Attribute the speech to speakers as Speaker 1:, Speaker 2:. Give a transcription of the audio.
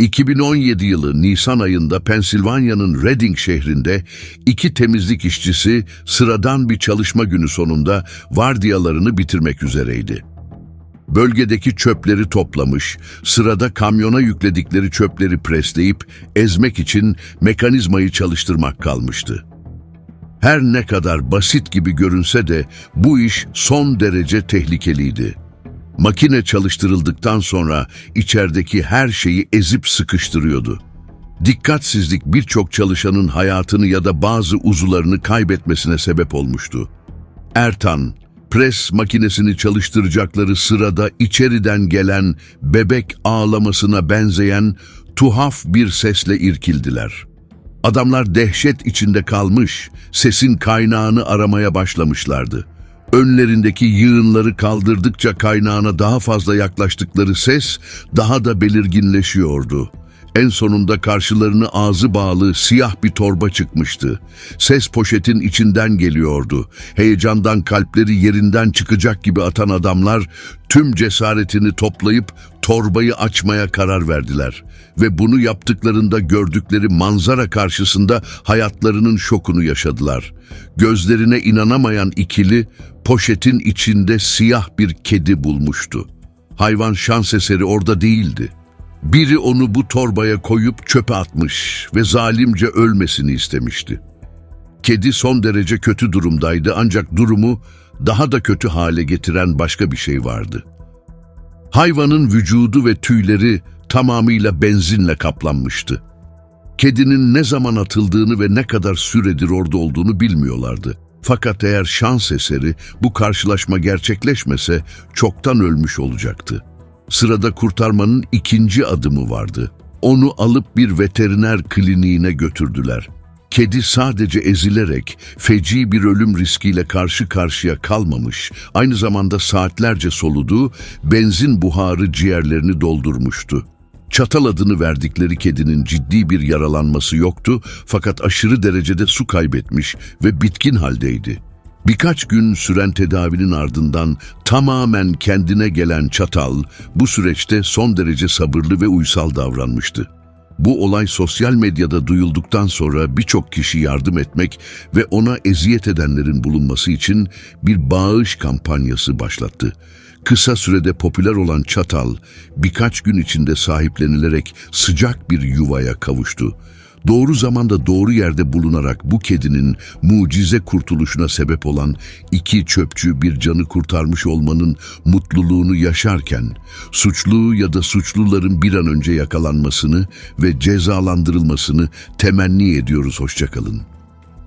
Speaker 1: 2017 yılı Nisan ayında Pensilvanya'nın Reading şehrinde iki temizlik işçisi sıradan bir çalışma günü sonunda vardiyalarını bitirmek üzereydi. Bölgedeki çöpleri toplamış, sırada kamyona yükledikleri çöpleri presleyip ezmek için mekanizmayı çalıştırmak kalmıştı. Her ne kadar basit gibi görünse de bu iş son derece tehlikeliydi. Makine çalıştırıldıktan sonra içerideki her şeyi ezip sıkıştırıyordu. Dikkatsizlik birçok çalışanın hayatını ya da bazı uzuvlarını kaybetmesine sebep olmuştu. Ertan, pres makinesini çalıştıracakları sırada içeriden gelen bebek ağlamasına benzeyen tuhaf bir sesle irkildiler. Adamlar dehşet içinde kalmış, sesin kaynağını aramaya başlamışlardı. Önlerindeki yığınları kaldırdıkça kaynağına daha fazla yaklaştıkları ses daha da belirginleşiyordu. En sonunda karşılarını ağzı bağlı siyah bir torba çıkmıştı. Ses poşetin içinden geliyordu. Heyecandan kalpleri yerinden çıkacak gibi atan adamlar tüm cesaretini toplayıp torbayı açmaya karar verdiler. Ve bunu yaptıklarında gördükleri manzara karşısında hayatlarının şokunu yaşadılar. Gözlerine inanamayan ikili poşetin içinde siyah bir kedi bulmuştu. Hayvan şans eseri orada değildi. Biri onu bu torbaya koyup çöpe atmış ve zalimce ölmesini istemişti. Kedi son derece kötü durumdaydı ancak durumu daha da kötü hale getiren başka bir şey vardı. Hayvanın vücudu ve tüyleri tamamıyla benzinle kaplanmıştı. Kedinin ne zaman atıldığını ve ne kadar süredir orada olduğunu bilmiyorlardı. Fakat eğer şans eseri bu karşılaşma gerçekleşmese çoktan ölmüş olacaktı. Sırada kurtarmanın ikinci adımı vardı. Onu alıp bir veteriner kliniğine götürdüler. Kedi sadece ezilerek feci bir ölüm riskiyle karşı karşıya kalmamış, aynı zamanda saatlerce soluduğu benzin buharı ciğerlerini doldurmuştu. Çatal adını verdikleri kedinin ciddi bir yaralanması yoktu fakat aşırı derecede su kaybetmiş ve bitkin haldeydi. Birkaç gün süren tedavinin ardından tamamen kendine gelen Çatal bu süreçte son derece sabırlı ve uysal davranmıştı. Bu olay sosyal medyada duyulduktan sonra birçok kişi yardım etmek ve ona eziyet edenlerin bulunması için bir bağış kampanyası başlattı. Kısa sürede popüler olan Çatal birkaç gün içinde sahiplenilerek sıcak bir yuvaya kavuştu. Doğru zamanda doğru yerde bulunarak bu kedinin mucize kurtuluşuna sebep olan iki çöpçü bir canı kurtarmış olmanın mutluluğunu yaşarken, suçlu ya da suçluların bir an önce yakalanmasını ve cezalandırılmasını temenni ediyoruz. Hoşçakalın.